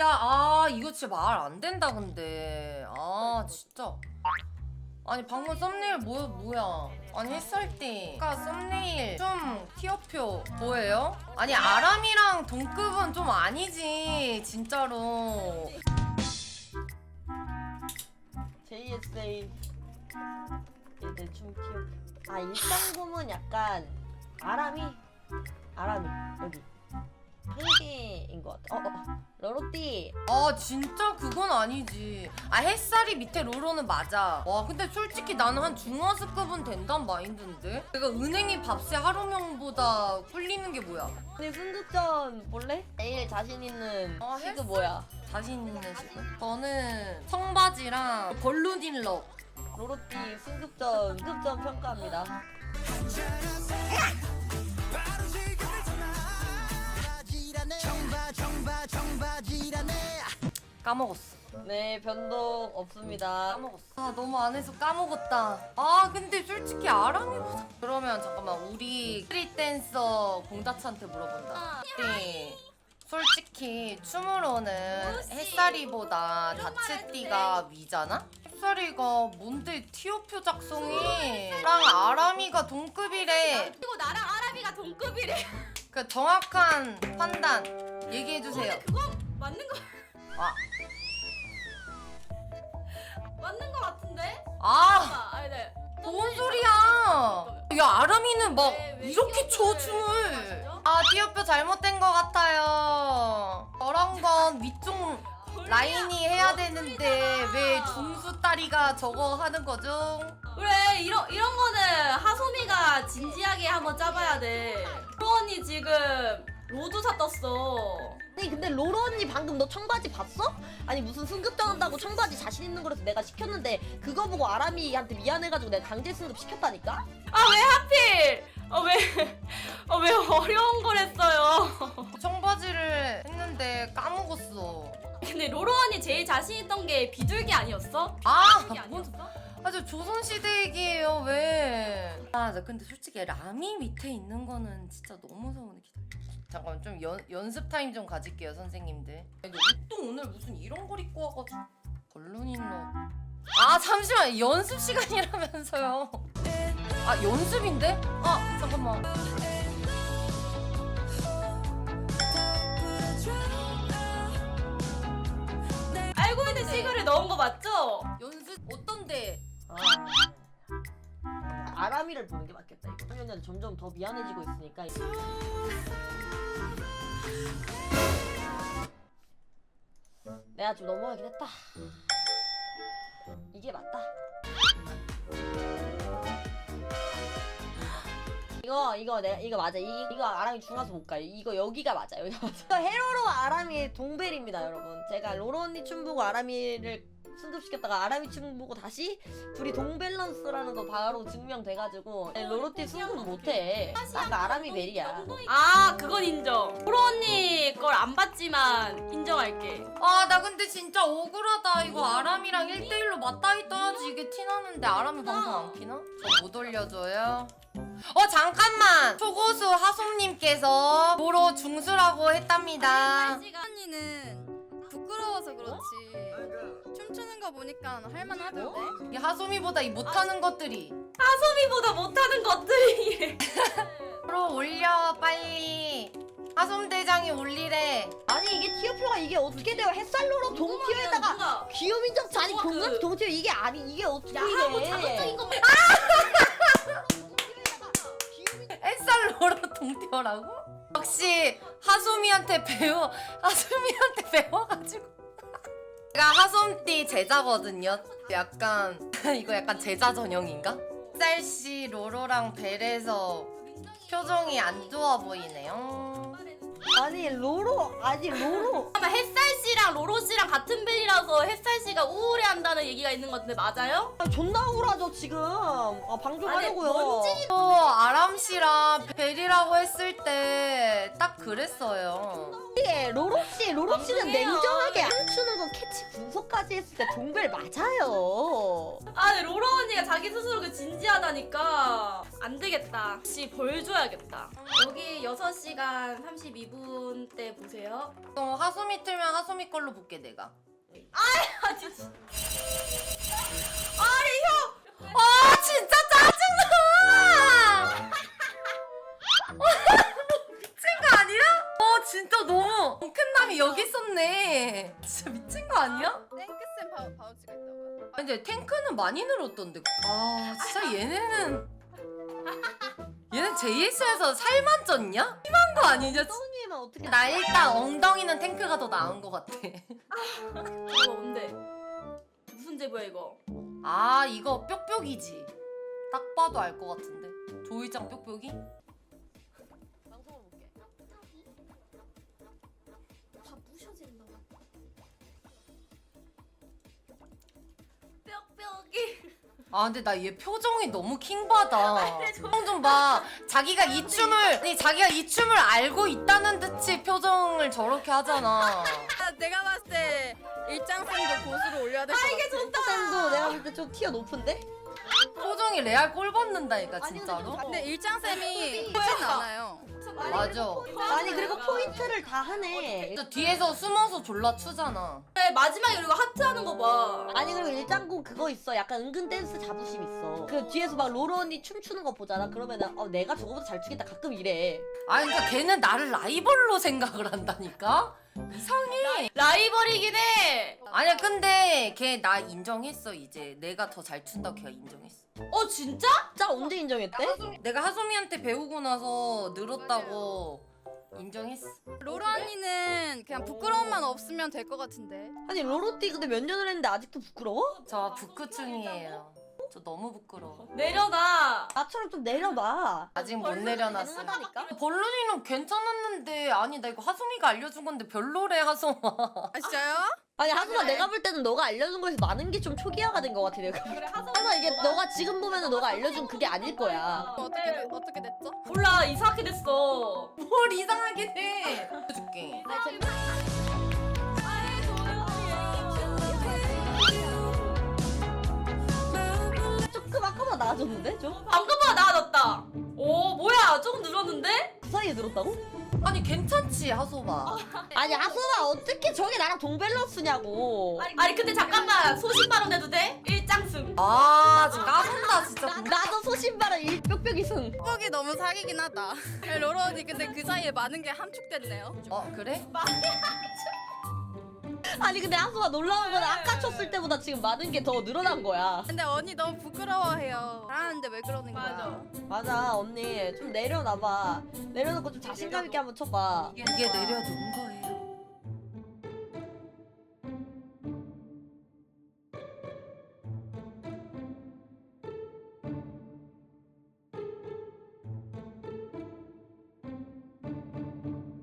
야, 아, 이거 진짜 말 안 된다, 근데. 아, 진짜. 아니, 방금 썸네일 뭐, 뭐야. 아니, 햇살띠. 아까 썸네일 좀 티어표 뭐예요? 아니, 아람이랑 동급은 좀 아니지, 진짜로. JSA 얘들 춤 키워. 아 일상곰은 약간 아람이 아람이 여기 한 개인 것 같아. 어, 어. 러로띠 아, 진짜 그건 아니지. 아, 햇살이 밑에 로로는 맞아. 와, 근데 솔직히 나는 한 중화스급은 된단 마인드인데? 내가 은행이 밥새 하루명보다 꿀리는 게 뭐야? 근데 승급전 볼래? 제일 자신 있는 어, 시그 했어. 뭐야? 자신 있는 지금? 저는 청바지랑 벌룬일러 로로띠 승급전 승급전 평가합니다. 까먹었어. 네 변동 없습니다. 까먹었어. 아 너무 안 해서 까먹었다. 아 근데 솔직히 아람이보다 그러면 잠깐만 우리 스트릿 댄서 공다치한테 물어본다. 네. 솔직히 춤으로는 햇살이보다 다치띠가 위잖아? 햇살이가 뭔데 티오표 작성이? 랑 아람이가 동급이래. 그리고 나랑 아람이가 동급이래. 그 정확한 판단 얘기해 주세요 그거 맞는 거 아, 맞는 거 같은데? 아 아, 아니 네. 뭔 소리야? 야 아람이는 막 왜, 왜 이렇게 춰 티오표를 춤을. 하시죠? 아 티오표 잘못된 것 같아요. 저런 건 위쪽 라인이 해야 되는데 왜 중수 딸이가 저거 하는 거죠? 그래 이런 이런 거는 하소미가 진지하게 한번 짜봐야 돼. 프로언니 지금 로드사 떴어. 아니 근데 로로 언니 방금 너 청바지 봤어? 아니 무슨 승급전 한다고 청바지 자신 있는 거라서 내가 시켰는데 그거 보고 아람이한테 미안해가지고 내가 강제 승급 시켰다니까? 아 왜 하필? 어왜어왜 어려운 걸 했어요? 청바지를 했는데 까먹었어. 근데 로로 언니 제일 자신 있던 게 비둘기 아니었어? 아, 비둘기 뭔 아니었어? 아주 조선 시대 얘기예요 왜? 아, 나 근데 솔직히 라미 밑에 있는 거는 진짜 너무 서운해 기다려. 잠깐만 좀 연, 연습 타임 좀 가질게요 선생님들. 근데 옷도 오늘 무슨 이런 걸 입고 와가지고 걸론일로. 아 잠시만 연습 시간이라면서요. 아 연습인데? 아 잠깐만. 알고 있는 시그를 넣은 거 맞죠? 연습 어떤데? 아, 아람이를 보는 게 맞겠다 청년들 점점 더 미안해지고 있으니까. 내가 좀 너무하긴 했다. 이게 맞다. 이거 이거 내 이거 맞아. 이, 이거 아람이 중화서 못 가요. 이거 여기가 맞아요. 맞아. 헤로로 아람이의 동벨입니다, 여러분. 제가 로로 언니 춤 보고 아람이를 승급시켰다가 아람이 춤 보고 다시 둘이 동밸런스라는 거 바로 증명돼가지고 네, 로로티 승급 못해. 딱 아람이 벨이야. 아 그건 인정. 로로 언니 걸 안 봤지만 인정할게. 아 나 근데 진짜 억울하다 이거 아람이랑 1대1로 맞다이 떠야지 이게 티나는데 아람이 방송 안 키나? 저 못 올려줘요? 어 잠깐만 초고수 하솜님께서 도로 중수라고 했답니다 언니는 부끄러워서 그렇지 춤추는 거 보니까 할만하던데 이 하솜이보다 이 못하는 것들이 하소미보다 못하는 것들이. 도로 올려 빨리 하솜 대장이 올리래 아니 이게 티어표가 이게 어떻게 돼요? 햇살로로 동티어에다가 자리 누가 공간 그- 동티어 이게 아니 이게 어떻게 야하고 이래? 자극적인 거. 햇살로로 동태어라고? 역시 하솜이한테 배워 하솜이한테 배워가지고 제가 하솜띠 제자거든요 약간 이거 약간 제자 전형인가? 햇살씨 로로랑 벨에서 표정이 안 좋아 보이네요 아니 로로 아니 로로 아마 햇살 씨랑 로로 씨랑 같은 벨이라서 햇살 씨가 우울해한다는 얘기가 있는 것 같은데 맞아요? 아, 존나 억울하죠 지금 아, 방송하려고요. 뭔지- 또 아람 씨랑 벨이라고 했을 때 딱 그랬어요 이게 로로 씨 아니 로로 씨는 방송해요. 냉정하게 안 추는 거 캐치 분석까지 했을 때 동벨 맞아요. 아, 근데 로라 언니가 자기 스스로 그 진지하다니까 안 되겠다. 혹시 벌 줘야겠다. 여기 6시간 32분 때 보세요. 또 하소미 틀면 하소미 걸로 볼게 내가. 아, 진짜. 아 진짜 짜증나! 바, 바우치가 있다고요? 근데 탱크는 많이 늘었던데. 아 진짜 얘네는 얘는 JS에서 살만 쪘냐? 심한 거 아니냐? 덩이만 어떻게 나 일단 엉덩이는 탱크가 더 나은 것 같아. 이거 뭔데? 무슨 제보야 이거? 아 이거 뾱뾱이지. 딱 봐도 알 것 같은데. 조이장 뾱뾱이? 아 근데 나 얘 표정이 너무 킹받아. 표정 좀 봐. 자기가 이 춤을 아니 자기가 이 춤을 알고 있다는 듯이 표정을 저렇게 하잖아. 아, 내가 봤을 때 일장쌤도 고수를 올려야 될 것 같아. 이게 좋다. 쌤도 내가 볼 때 좀 티어 높은데? 표정이 레알 꼴 받는다니까 진짜로. 근데 일장쌤이 크진 않아요. 맞아. 아니 그리고 포인트를 다 하네. 저 뒤에서 숨어서 졸라 추잖아. 그래 마지막에 우리가 하트 하는 거 봐. 아니 그리고 일장군 그거 있어. 약간 은근 댄스 자부심 있어. 그 뒤에서 막 로로 언니 춤추는 거 보잖아. 그러면은 어 내가 저거보다 잘 추겠다. 가끔 이래. 아니 그러니까 걔는 나를 라이벌로 생각을 한다니까. 이상해. 라이벌이긴 해. 아니야 근데 걔 나 인정했어 이제. 내가 더 잘 춘다고 걔가 인정했어. 어 진짜? 진짜 언제 인정했대? 내가 하소미한테 배우고 나서 늘었다고 인정했어. 로로 언니는 그냥 부끄러움만 없으면 될 것 같은데. 아니 로로띠 근데 몇 년을 했는데 아직도 부끄러워? 저 부크충이에요. 저 너무 부끄러워. 내려놔. 나처럼 좀 내려놔. 아직 못 내려놨어. 가능하다니까? 벌룬이는 괜찮았는데 아니 나 이거 하소미가 알려준 건데 별로래 하소마. 아 진짜요? 아니 하수가 내가 볼 때는 너가 알려준 거에서 많은 게 좀 초기화가 된 것 같아 내가. 그래 하소. 하수가 이게 너가 지금 보면은 너가 알려준 그게 아닐 거야. 어, 어떻게 돼- 어떻게 됐죠? 몰라 이상하게 됐어. 뭘 이상하게 해. 해줄게. 조금 아까보다 나아졌는데 좀? 방금보다 나아졌다. 오 뭐야 조금 늘었는데? 그 사이에 들었다고? 아니 괜찮지 하소마. 아니 하수가 어떻게 저게 나랑 동밸런스냐고. 아니 근데 잠깐만 소신 발언해도 돼? 일장승. 아 지금 까분다 진짜. 나도 소신발은 일 뾱뾱이 승. 뻑이 너무 사기긴 하다. 로로 언니 근데 그 사이에 많은 게 함축됐네요. 어 그래? 아니 근데 하수가 놀라운 건 아까 쳤을 때보다 지금 많은 게 더 늘어난 거야. 근데 언니 너무 부끄러워해요. 잘하는데 왜 그러는 거야? 맞아. 맞아 언니 좀 내려놔봐. 내려놓고 좀 자신감 있게 한번 쳐봐. 이게 내려놓은 거예요.